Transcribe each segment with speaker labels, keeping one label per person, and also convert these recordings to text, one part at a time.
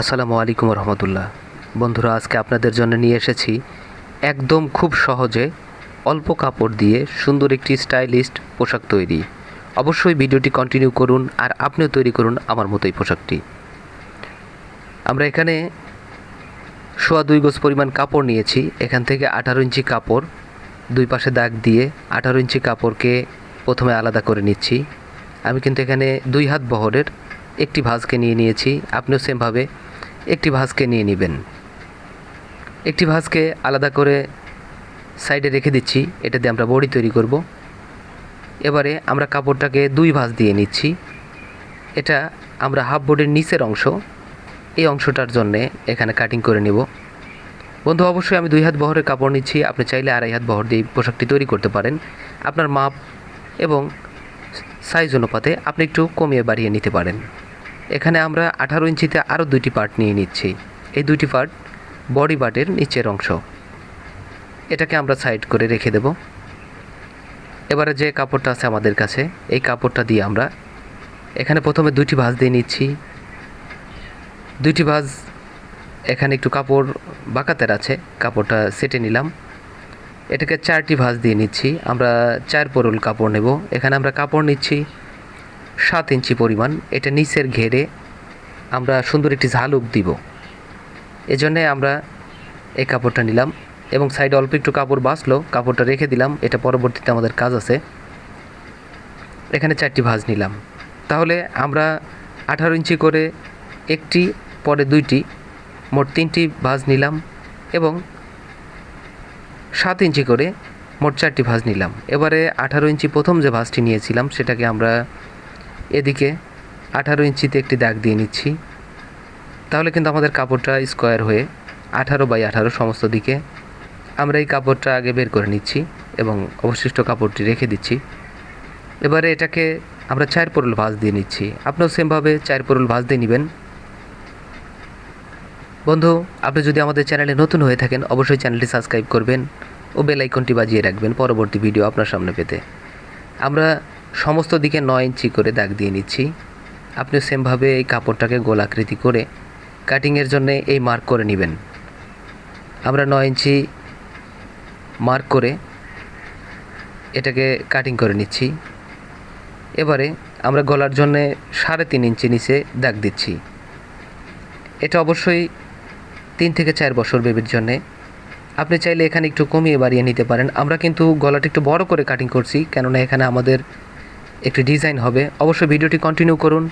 Speaker 1: আসসালামু আলাইকুম রহমতুল্লাহ। বন্ধুরা, আজকে আপনাদের জন্য নিয়ে এসেছি একদম খুব সহজে অল্প কাপড় দিয়ে সুন্দর একটি স্টাইলিস্ট পোশাক তৈরি। অবশ্যই ভিডিওটি কন্টিনিউ করুন আর আপনিও তৈরি করুন আমার মতোই পোশাকটি। আমরা এখানে সোয়া দুই গজ পরিমাণ কাপড় নিয়েছি। এখান থেকে আঠারো ইঞ্চি কাপড়, দুই পাশে দাগ দিয়ে আঠারো ইঞ্চি কাপড়কে প্রথমে আলাদা করে নিচ্ছি। আমি কিন্তু এখানে দুই হাত বহরের একটি ভাঁজকে নিয়ে নিয়েছি। আপনিও সেমভাবে একটি ভাঁজকে নিয়ে নেবেন। একটি ভাঁজকে আলাদা করে সাইডে রেখে দিচ্ছি। এটা দিয়ে আমরা বড়ি তৈরি করব। এবারে আমরা কাপড়টাকে দুই ভাঁজ দিয়ে নিচ্ছি। এটা আমরা হাফ বোর্ডের নিচের অংশ, এই অংশটার জন্যে এখানে কাটিং করে নেব। বন্ধু, অবশ্যই আমি দুই হাত বহরের কাপড় নিচ্ছি। আপনি চাইলে আড়াই হাত বহর দিয়ে পোশাকটি তৈরি করতে পারেন। আপনার মাপ এবং সাইজ অনুপাতে আপনি একটু কমিয়ে বাড়িয়ে নিতে পারেন। এখানে আমরা আঠারো ইঞ্চিতে আরও দুইটি পার্ট নিয়ে নিচ্ছি। এই দুইটি পার্ট বডি পার্টের নিচের অংশ। এটাকে আমরা সাইড করে রেখে দেব। এবারে যে কাপড়টা আছে আমাদের কাছে, এই কাপড়টা দিয়ে আমরা এখানে প্রথমে দুইটি ভাঁজ দিয়ে নিচ্ছি। দুইটি ভাঁজ, এখানে একটু কাপড় বাঁকাতের আছে, কাপড়টা সেটে নিলাম। এটাকে চারটি ভাঁজ দিয়ে নিচ্ছি। আমরা চার পরুল কাপড় নেব। এখানে আমরা কাপড় নিচ্ছি। সাত ইঞ্চি পরিমাণ। এটা নিচের ঘেরে আমরা সুন্দর একটি ঝালুক দিব। এজন্যে আমরা এই কাপড়টা নিলাম এবং সাইডে অল্প একটু কাপড় বাঁচলো, কাপড়টা রেখে দিলাম। এটা পরবর্তীতে আমাদের কাজ আছে। এখানে চারটি ভাঁজ নিলাম। তাহলে আমরা আঠারো ইঞ্চি করে একটি, পরে দুইটি, মোট তিনটি ভাঁজ নিলাম এবং সাত ইঞ্চি করে মোট চারটি ভাঁজ নিলাম। এবারে আঠারো ইঞ্চি প্রথম যে ভাঁজটি নিয়েছিলাম, সেটাকে আমরা এদিকে আঠারো ইঞ্চিতে একটি দাগ দিয়ে নিচ্ছি। তাহলে কিন্তু আমাদের কাপড়টা স্কোয়ার হয়ে আঠারো বাই আঠারো সমস্ত দিকে আমরা এই কাপড়টা আগে বের করে নিচ্ছি এবং অবশিষ্ট কাপড়টি রেখে দিচ্ছি। এবারে এটাকে আমরা চার পরুল ভাঁজ দিয়ে নিচ্ছি। আপনিও সেমভাবে চার পরুল ভাঁজ দিয়ে নেবেন। বন্ধু, আপনি যদি আমাদের চ্যানেলে নতুন হয়ে থাকেন, অবশ্যই চ্যানেলটি সাবস্ক্রাইব করবেন ও বেল আইকনটি বাজিয়ে রাখবেন। পরবর্তী ভিডিও আপনার সামনে পেতে। আমরা সমস্ত দিকে নয় ইঞ্চি করে দাগ দিয়ে নিচ্ছি। আপনি সেমভাবে এই কাপড়টাকে গোলাকৃতি করে কাটিংয়ের জন্য এই মার্ক করে নেবেন। আমরা নয় ইঞ্চি মার্ক করে এটাকে কাটিং করে নিচ্ছি। এবারে আমরা গলার জন্যে সাড়ে তিন ইঞ্চি নিচে দাগ দিচ্ছি। এটা অবশ্যই তিন থেকে চার বছর বেবির জন্যে। আপনি চাইলে এখানে একটু কমিয়ে বাড়িয়ে নিতে পারেন। আমরা কিন্তু গলাটা একটু বড় করে কাটিং করছি, কেননা এখানে আমাদের একটি ডিজাইন হবে। অবশ্যই ভিডিওটি কন্টিনিউ করুন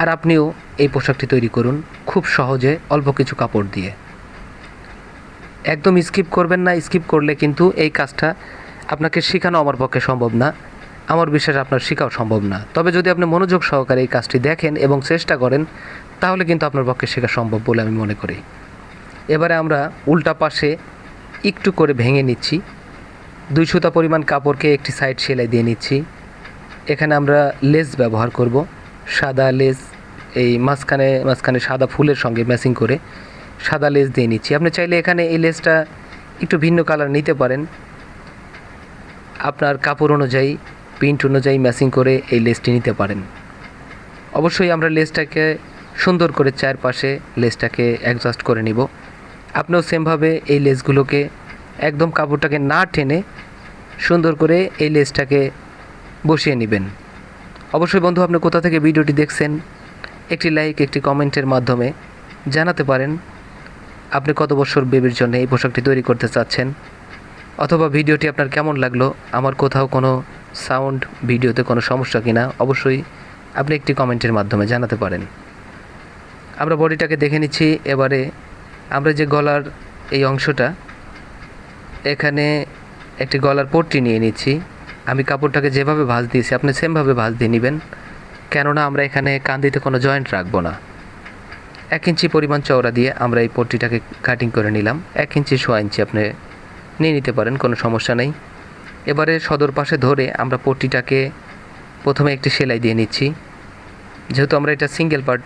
Speaker 1: আর আপনিও এই পোশাকটি তৈরি করুন খুব সহজে অল্প কিছু কাপড় দিয়ে। একদম স্কিপ করবেন না স্কিপ করলে কিন্তু এই কাজটা আপনাকে শেখানো আমার পক্ষে সম্ভব না, আমার বিশ্বাস আপনার শেখাও সম্ভব না। তবে যদি আপনি মনোযোগ সহকারে এই কাজটি দেখেন এবং চেষ্টা করেন, তাহলে কিন্তু আপনার পক্ষে শেখা সম্ভব বলে আমি মনে করি। এবারে আমরা উল্টা পাশে একটু করে ভেঙে নিচ্ছি। দুই সুতা পরিমাণ কাপড়কে একটি সাইড সেলাই দিয়ে নিচ্ছি। এখানে আমরা লেস ব্যবহার করব। সাদা লেস, এই মাঝখানে মাঝখানে সাদা ফুলের সঙ্গে ম্যাচিং করে সাদা লেস দিয়ে নিচ্ছি। আপনি চাইলে এখানে এই লেসটা একটু ভিন্ন কালার নিতে পারেন। আপনার কাপড় অনুযায়ী প্রিন্ট অনুযায়ী ম্যাচিং করে এই লেসটি নিতে পারেন। অবশ্যই আমরা লেসটাকে সুন্দর করে চারপাশে লেসটাকে অ্যাডজাস্ট করে নিব। আপনিও সেমভাবে এই লেসগুলোকে একদম কাপড়টাকে না টেনে সুন্দর করে এই লেসটাকে বসিয়ে নেবেন। অবশ্যই বন্ধু, আপনি কোথা থেকে ভিডিওটি দেখছেন, একটি লাইক একটি কমেন্টের মাধ্যমে জানাতে পারেন, আপনি কত বছর বেবির জন্য এই পোশাকটি তৈরি করতে চাচ্ছেন, অথবা ভিডিওটি আপনার কেমন লাগল, আমার কোথাও কোনো সাউন্ড ভিডিওতে কোনো সমস্যা কিনা, অবশ্যই আপনি একটি কমেন্টের মাধ্যমে জানাতে পারেন। আমরা বডিটাকে দেখে নিচ্ছি, এবারে আমরা যে গলার এই অংশটা, এখানে একটি গলার পট্টি নিয়ে নিচ্ছি। আমি কাপড়টাকে যেভাবে ভাঁজ দিয়েছি, আপনি সেমভাবে ভাঁজ দিয়ে নেবেন। কেননা আমরা এখানে কান্দিতে কোনো জয়েন্ট রাখব না। এক ইঞ্চি পরিমাণ চওড়া দিয়ে আমরা এই পট্টিটাকে কাটিং করে নিলাম। এক ইঞ্চি সোয়া ইঞ্চি আপনি নিয়ে নিতে পারেন, কোনো সমস্যা নেই। এবারে সদর পাশে ধরে আমরা পট্টিটাকে প্রথমে একটি সেলাই দিয়ে নিচ্ছি। যেহেতু আমরা এটা সিঙ্গেল পার্ট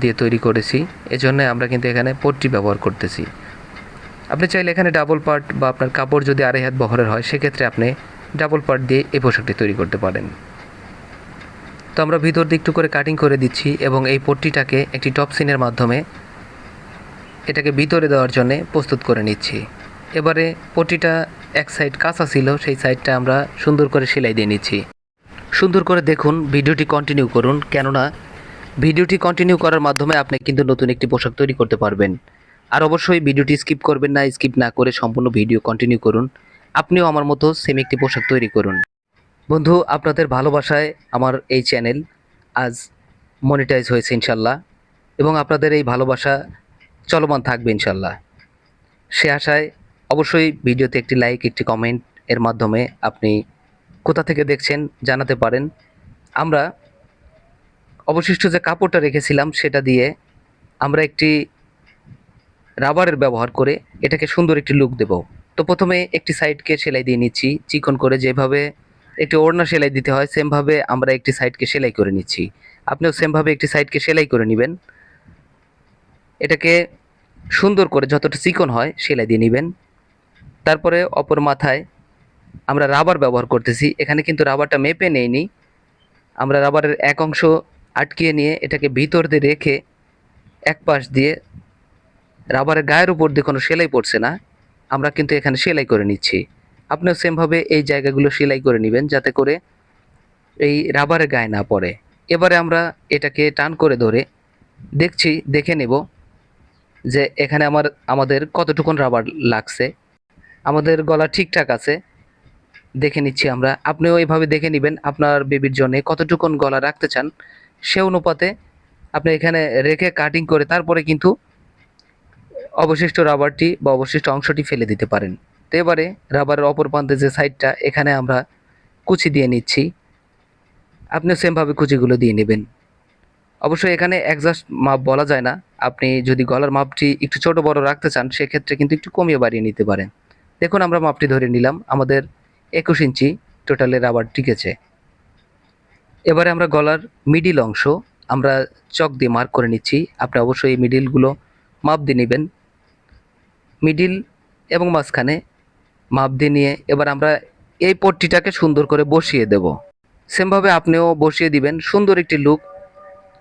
Speaker 1: দিয়ে তৈরি করেছি, এজন্য আমরা কিন্তু এখানে পট্টি ব্যবহার করতেছি। আপনি চাইলে এখানে ডাবল পার্ট বা আপনার কাপড় যদি আড়াই হাত বহরের হয়, সেক্ষেত্রে আপনি ডাবল পার্ট দিয়ে এই পোশাকটি তৈরি করতে পারেন। তো আমরা ভিতর দিয়ে একটু করে কাটিং করে দিচ্ছি এবং এই পট্টিটাকে একটি টপ সিনের মাধ্যমে এটাকে ভিতরে দেওয়ার জন্য প্রস্তুত করে নিচ্ছি। এবারে পটিটা এক সাইড কাঁচা ছিল, সেই সাইডটা আমরা সুন্দর করে সেলাই দিয়ে নিচ্ছি। সুন্দর করে দেখুন, ভিডিওটি কন্টিনিউ করুন, কেননা ভিডিওটি কন্টিনিউ করার মাধ্যমে আপনি কিন্তু নতুন একটি পোশাক তৈরি করতে পারবেন। আর অবশ্যই ভিডিওটি স্কিপ করবেন না স্কিপ না করে সম্পূর্ণ ভিডিও কন্টিনিউ করুন। আপনিও আমার মতো সেম একটি পোশাক তৈরি করুন। বন্ধু, আপনাদের ভালোবাসায় আমার এই চ্যানেল আজ মনিটাইজ হয়েছে ইনশাল্লাহ, এবং আপনাদের এই ভালোবাসা চলমান থাকবে ইনশাল্লাহ। সে আশায় অবশ্যই ভিডিওতে একটি লাইক একটি কমেন্ট এর মাধ্যমে আপনি কোথা থেকে দেখছেন জানাতে পারেন। আমরা অবশিষ্ট যে কাপড়টা রেখেছিলাম সেটা দিয়ে আমরা একটি রাবারের ব্যবহার করে এটাকে সুন্দর একটি লুক দেব। তো প্রথমে একটি সাইডকে সেলাই দিয়ে নিচ্ছি, চিকন করে যেভাবে একটি ওড়না সেলাই দিতে হয়, সেমভাবে আমরা একটি সাইডকে সেলাই করে নিচ্ছি। আপনিও সেমভাবে একটি সাইডকে সেলাই করে নেবেন। এটাকে সুন্দর করে যতটা চিকন হয় সেলাই দিয়ে নেবেন। তারপরে অপর মাথায় আমরা রাবার ব্যবহার করতেছি। এখানে কিন্তু রাবারটা মেপে নেইনি। আমরা রাবারের এক অংশ আটকিয়ে নিয়ে এটাকে ভিতর দিয়ে রেখে এক পাশ দিয়ে রাবারের গায়ের উপর দিয়ে কোনো সেলাই পড়ছে না। আমরা কিন্তু এখানে সেলাই করে নিচ্ছি। আপনিও সেমভাবে এই জায়গাগুলো সেলাই করে নেবেন যাতে করে এই রাবারের গায়ে না পড়ে। এবারে আমরা এটাকে টান করে ধরে দেখছি, দেখে নেব যে এখানে আমার, আমাদের কতটুকুন রাবার লাগছে। আমাদের গলা ঠিকঠাক আছে, দেখে নিচ্ছি আমরা। আপনিও এইভাবে দেখে নেবেন আপনার বেবির জন্য কতটুকুন গলা রাখতে চান। সে অনুপাতে আপনি এখানে রেখে কাটিং করে তারপরে কিন্তু অবশিষ্ট রাবারটি বা অবশিষ্ট অংশটি ফেলে দিতে পারেন। তো এবারে রাবারের অপর প্রান্তে যে সাইডটা, এখানে আমরা কুচি দিয়ে নিচ্ছি। আপনিও সেমভাবে কুচিগুলো দিয়ে নেবেন। অবশ্যই এখানে একজাস্ট মাপ বলা যায় না। আপনি যদি গলার মাপটি একটু ছোট বড় রাখতে চান, সেক্ষেত্রে কিন্তু একটু কমিয়ে বাড়িয়ে নিতে পারেন। দেখুন, আমরা মাপটি ধরে নিলাম। আমাদের একুশ ইঞ্চি টোটালে রাবার টিকেছে। এবারে আমরা গলার মিডিল অংশ, আমরা চক দিয়ে মার্ক করে নিচ্ছি। আপনি অবশ্যই এই মিডিলগুলো মাপ দিয়ে নেবেন। মিডিল এবং মাঝখানে মাপ দিয়ে নিয়ে এবার আমরা এই পট্টিটাকে সুন্দর করে বসিয়ে দেব। সেমভাবে আপনিও বসিয়ে দিবেন। সুন্দর একটি লুক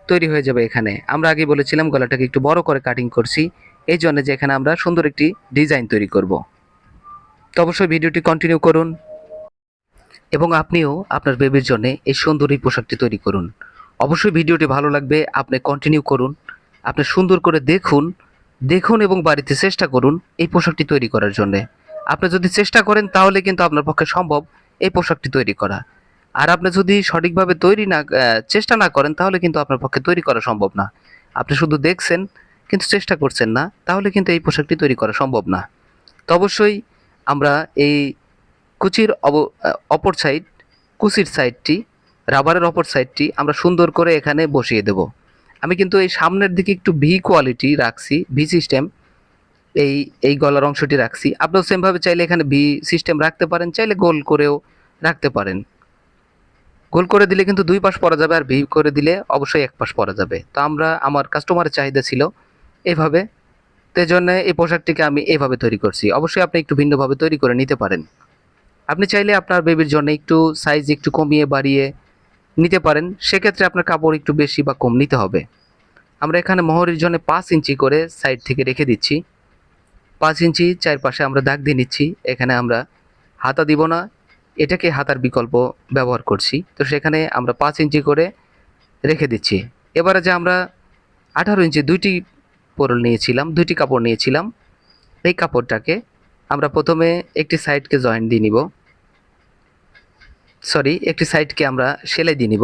Speaker 1: তৈরি হয়ে যাবে এখানে। আমরা আগে বলেছিলাম গলাটাকে একটু বড় করে কাটিং করছি। এই জন্য যে এখানে আমরা সুন্দর একটি ডিজাইন তৈরি করব। তো অবশ্যই ভিডিওটি কন্টিনিউ করুন এবং আপনিও আপনার বেবির জন্য এই সুন্দর এই পোশাকটি তৈরি করুন। অবশ্যই ভিডিওটি ভালো লাগবে, আপনি কন্টিনিউ করুন। আপনি সুন্দর করে দেখুন দেখুন এবং বাড়িতে চেষ্টা করুন এই পোশাকটি তৈরি করার জন্যে। আপনি যদি চেষ্টা করেন তাহলে কিন্তু আপনার পক্ষে সম্ভব এই পোশাকটি তৈরি করা। আর আপনি যদি সঠিকভাবে তৈরি না চেষ্টা না করেন তাহলে কিন্তু আপনার পক্ষে তৈরি করা সম্ভব না। আপনি শুধু দেখছেন কিন্তু চেষ্টা করছেন না, তাহলে কিন্তু এই পোশাকটি তৈরি করা সম্ভব না। তো অবশ্যই আমরা এই কুচির অব অপর সাইড কুচির সাইডটি রাবারের অপর সাইডটি আমরা সুন্দর করে এখানে বসিয়ে দেব। আমি কিন্তু এই সামনের দিকে একটু ভি কোয়ালিটি রাখছি ভি সিস্টেম এই এই গলার অংশটি রাখছি। আপনিও সেমভাবে চাইলে এখানে ভি সিস্টেম রাখতে পারেন, চাইলে গোল করেও রাখতে পারেন। গোল করে দিলে কিন্তু দুই পাশ পরা যাবে আর ভি করে দিলে অবশ্যই এক পাশ পরা যাবে। তো আমরা, আমার কাস্টমারের চাহিদা ছিল এইভাবে তো জন্য এই পোশাকটিকে আমি এইভাবে তৈরি করছি। অবশ্যই আপনি একটু ভিন্নভাবে তৈরি করে নিতে পারেন। আপনি চাইলে আপনার বেবির জন্য একটু সাইজ একটু কমিয়ে বাড়িয়ে নিতে পারেন। সেক্ষেত্রে আপনার কাপড় একটু বেশি বা কম নিতে হবে। আমরা এখানে মোহরের জন্য পাঁচ ইঞ্চি করে সাইড থেকে রেখে দিচ্ছি। পাঁচ ইঞ্চি চারপাশে আমরা দাগ দিয়ে নিচ্ছি। এখানে আমরা হাতা দিব না। এটাকে হাতার বিকল্প ব্যবহার করছি। তো সেখানে আমরা পাঁচ ইঞ্চি করে রেখে দিচ্ছি। এবারে যে আমরা আঠারো ইঞ্চি দুইটি পোরল নিয়েছিলাম, দুইটি কাপড় নিয়েছিলাম, এই কাপড়টাকে আমরা প্রথমে একটি সাইডকে জয়েন্ট দিয়ে নিব। সরি, একটি সাইডকে আমরা সেলাই দিয়ে নিব।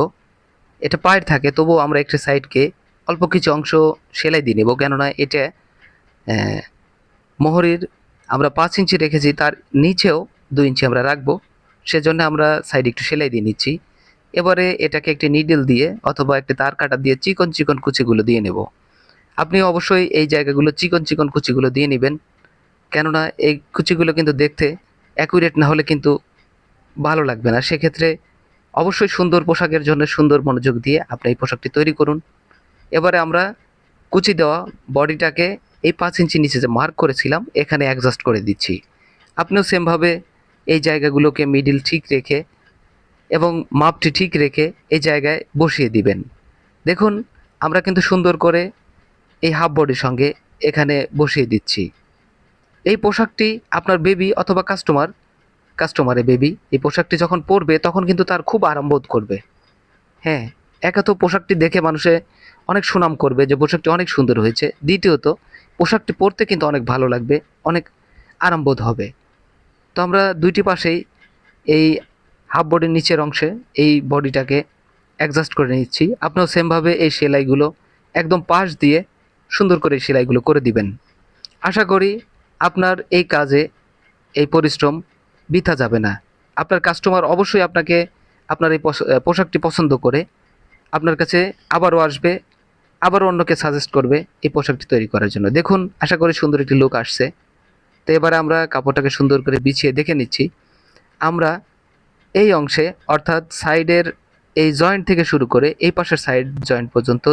Speaker 1: এটা পায়ের থাকে, তবুও আমরা একটি সাইডকে অল্প কিছু অংশ সেলাই দিয়ে নেব। কেননা এটা মোহরের আমরা পাঁচ ইঞ্চি রেখেছি, তার নিচেও দুই ইঞ্চি আমরা রাখব। সেজন্য আমরা সাইড একটু সেলাই দিয়ে নিচ্ছি। এবারে এটাকে একটি নিডল দিয়ে অথবা একটি তার কাটা দিয়ে চিকন চিকন কুচিগুলো দিয়ে নেব। আপনি অবশ্যই এই জায়গাগুলো চিকন চিকন কুচিগুলো দিয়ে নেবেন। কেননা এই কুচিগুলো কিন্তু দেখতে অ্যাকুরেট না হলে কিন্তু ভালো লাগবে না। সেক্ষেত্রে অবশ্যই সুন্দর পোশাকের জন্য সুন্দর মনোযোগ দিয়ে আপনি এই পোশাকটি তৈরি করুন। এবারে আমরা কুচি দেওয়া বডিটাকে এই পাঁচ ইঞ্চি নিচে যে মার্ক করেছিলাম, এখানে অ্যাডজাস্ট করে দিচ্ছি। আপনিও সেমভাবে এই জায়গাগুলোকে মিডিল ঠিক রেখে এবং মাপটি ঠিক রেখে এই জায়গায় বসিয়ে দিবেন। দেখুন, আমরা কিন্তু সুন্দর করে এই হাফ বডির সঙ্গে এখানে বসিয়ে দিচ্ছি। এই পোশাকটি আপনার বেবি অথবা কাস্টমার কাস্টমারের বেবি এই পোশাকটি যখন পরবে তখন কিন্তু তার খুব আরাম বোধ করবে। হ্যাঁ একা পোশাকটি দেখে মানুষে অনেক সুনাম করবে যে পোশাকটি অনেক সুন্দর হয়েছে। দ্বিতীয়ত, পোশাকটি পরতে কিন্তু অনেক ভালো লাগবে, অনেক আরাম বোধ হবে। তো আমরা দুইটি পাশেই এই হাফ বডির নিচের অংশে এই বডিটাকে অ্যাডজাস্ট করে নিচ্ছি। আপনিও সেমভাবে এই সেলাইগুলো একদম পাশ দিয়ে সুন্দর করে এই সেলাইগুলো করে দিবেন। আশা করি আপনার এই কাজে এই পরিশ্রম বৃথা যাবে না। আপনার কাস্টমার অবশ্যই আপনাকে, আপনার এই পোশাকটি পছন্দ করে। আপনার কাছে আবারও আসবে, আবারও অন্যকে সাজেস্ট করবে এই পোশাকটি তৈরি করার জন্য। দেখুন, আশা করি সুন্দর একটি লুক আসছে। তো এবারে আমরা কাপড়টাকে সুন্দর করে বিছিয়ে দেখে নিচ্ছি। আমরা এই অংশে, অর্থাৎ সাইডের এই জয়েন্ট থেকে শুরু করে এই পাশের সাইড জয়েন্ট পর্যন্ত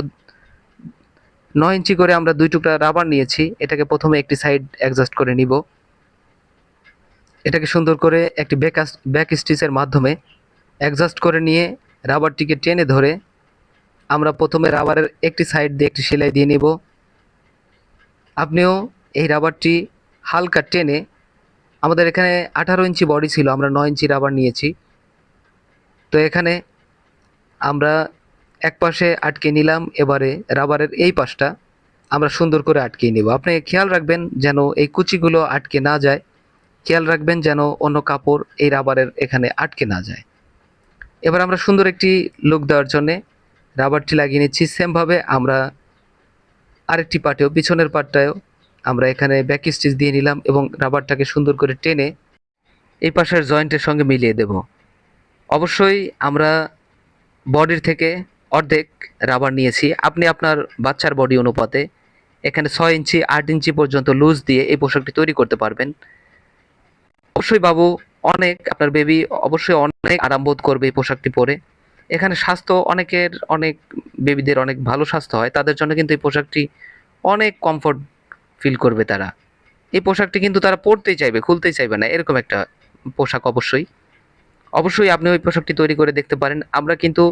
Speaker 1: নয় ইঞ্চি করে আমরা দুই টুকরা রাবার নিয়েছি। এটাকে প্রথমে একটি সাইড অ্যাডজাস্ট করে নিব। এটাকে সুন্দর করে একটি ব্যাক ব্যাক স্টিচের মাধ্যমে অ্যাডজাস্ট করে নিয়ে রাবারটিকে টেনে ধরে আমরা প্রথমে রাবারের একটি সাইড দিয়ে একটি সেলাই দিয়ে নিব। আপনিও এই রাবারটি হালকা টেনে, আমাদের এখানে আঠারো ইঞ্চি বডি ছিল, আমরা নয় ইঞ্চি রাবার নিয়েছি। তো এখানে আমরা এক পাশে আটকে নিলাম, এবারে রাবারের এই পাশটা আমরা সুন্দর করে আটকিয়ে নিব। আপনি খেয়াল রাখবেন যেন এই কুচিগুলো আটকে না যায়। খেয়াল রাখবেন যেন অন্য কাপড় এই রাবারের এখানে আটকে না যায়। এবার আমরা সুন্দর একটি লুক দেওয়ার জন্যে রাবারটি লাগিয়ে নিচ্ছি। সেমভাবে আমরা আরেকটি পার্টেও পিছনের পার্টটায়ও আমরা এখানে ব্যাক স্টিচ দিয়ে নিলাম এবং রাবারটাকে সুন্দর করে টেনে এই পাশের জয়েন্টের সঙ্গে মিলিয়ে দেব। অবশ্যই আমরা বডির থেকে অর্ধেক রাবার নিয়েছি। আপনি আপনার বাচ্চার বডি অনুপাতে এখানে ছয় ইঞ্চি, আট ইঞ্চি পর্যন্ত লুজ দিয়ে এই পোশাকটি তৈরি করতে পারবেন। অবশ্যই বাবু, অনেক আপনার বেবি অবশ্যই অনেক আরাম বোধ করবে এই পোশাকটি পরে। এখানে স্বাস্থ্য অনেকের অনেক বেবিদের অনেক ভালো স্বাস্থ্য হয়, তাদের জন্য কিন্তু এই পোশাকটি অনেক কমফোর্ট ফিল করবে তারা। এই পোশাকটি কিন্তু তারা পরতেই চাইবে খুলতেই চাইবে না, এরকম একটা পোশাক অবশ্যই। অবশ্যই আপনি ওই পোশাকটি তৈরি করে দেখতে পারেন। আমরা কিন্তু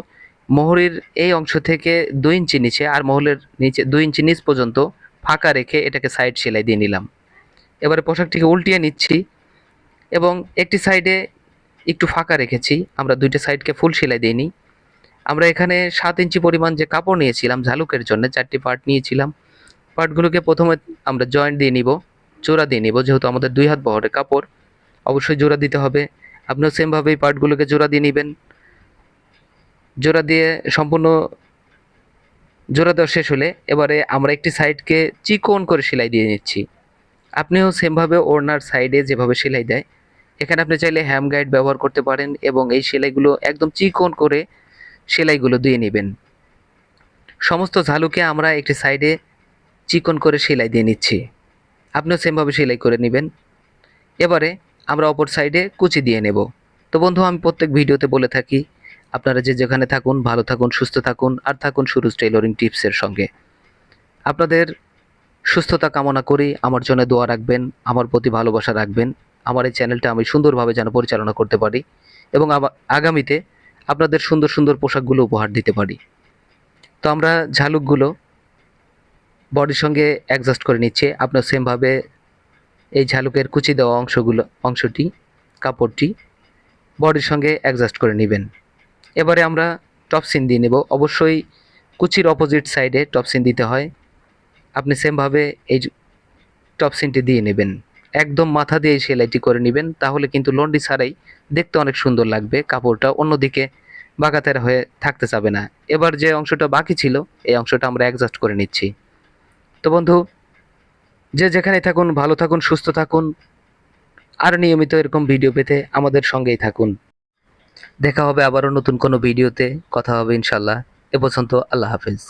Speaker 1: মোহরের এই অংশ থেকে দুই ইঞ্চি নিচে আর মহলের নিচে দুই ইঞ্চি নিচ পর্যন্ত ফাঁকা রেখে এটাকে সাইড সেলাই দিয়ে নিলাম। এবারে পোশাকটিকে উল্টিয়ে নিচ্ছি এবং একটি সাইডে একটু ফাঁকা রেখেছি। আমরা দুইটা সাইডকে ফুল সেলাই দিইনি আমরা এখানে সাত ইঞ্চি পরিমাণ যে কাপড় নিয়েছিলাম, ঝালুকের জন্য চারটি পার্ট নিয়েছিলাম। পার্টগুলোকে প্রথমে আমরা জয়েন্ট দিয়ে নিব, জোড়া দিয়ে নিব, যেহেতু আমাদের দুই হাত বহরের কাপড়, অবশ্যই জোড়া দিতে হবে। আপনিও সেমভাবে এই পার্টগুলোকে জোড়া দিয়ে নেবেন। জোড়া দিয়ে সম্পূর্ণ, জোড়া দেওয়া শেষ হলে এবারে আমরা একটি সাইডকে চিকন করে সেলাই দিয়ে নিচ্ছি। আপনিও সেমভাবে ওড়নার সাইডে যেভাবে সেলাই দেয়, এখানে আপনি চাইলে হ্যাম গাইড ব্যবহার করতে পারেন এবং এই সেলাইগুলো একদম চিকন করে সেলাইগুলো দিয়ে নেবেন। সমস্ত ঝালুকে আমরা একটি সাইডে চিকন করে সেলাই দিয়ে নিচ্ছি। আপনিও সেমভাবে সেলাই করে নেবেন। এবারে আমরা অপর সাইডে কুচি দিয়ে নেব। তো বন্ধু, আমি প্রত্যেক ভিডিওতে বলে থাকি, আপনারা যে যেখানে থাকুন, ভালো থাকুন, সুস্থ থাকুন, আর থাকুন সুরুজ টেইলরিং টিপসের সঙ্গে। আপনাদের সুস্থতা কামনা করি, আমার জন্য দোয়া রাখবেন, আমার প্রতি ভালোবাসা রাখবেন, আমার এই চ্যানেলটা আমি সুন্দরভাবে যেন পরিচালনা করতে পারি এবং আগামীতে আপনাদের সুন্দর সুন্দর পোশাকগুলো উপহার দিতে পারি। তো আমরা ঝালুকগুলো বডির সঙ্গে অ্যাডজাস্ট করে নিচ্ছে। আপনার সেমভাবে এই ঝালুকের কুচি দেওয়া অংশগুলো, অংশটি, কাপড়টি বডির সঙ্গে অ্যাডজাস্ট করে নেবেন। এবারে আমরা টপ সিন দিয়ে নেব। অবশ্যই কুচির অপোজিট সাইডে টপ সিন দিতে হয়। আপনি সেমভাবে এই টপ সিনটি দিয়ে নেবেন। একদম মাথা দিয়ে সেলাইটি করে নেবেন, তাহলে কিন্তু লন্ডি ছাড়াই দেখতে অনেক সুন্দর লাগবে, কাপড়টা অন্যদিকে বাঁকাতেরা হয়ে থাকতে চাবে না। এবার যে অংশটা বাকি ছিল, এই অংশটা আমরা অ্যাডজাস্ট করে নিচ্ছি। তো বন্ধু, যে যেখানে থাকুন, ভালো থাকুন, সুস্থ থাকুন, আর নিয়মিত এরকম ভিডিও পেতে আমাদের সঙ্গেই থাকুন। দেখা হবে আবারও নতুন কোনো ভিডিওতে কথা হবে ইনশাল্লাহ এ পর্যন্ত আল্লাহ হাফেজ।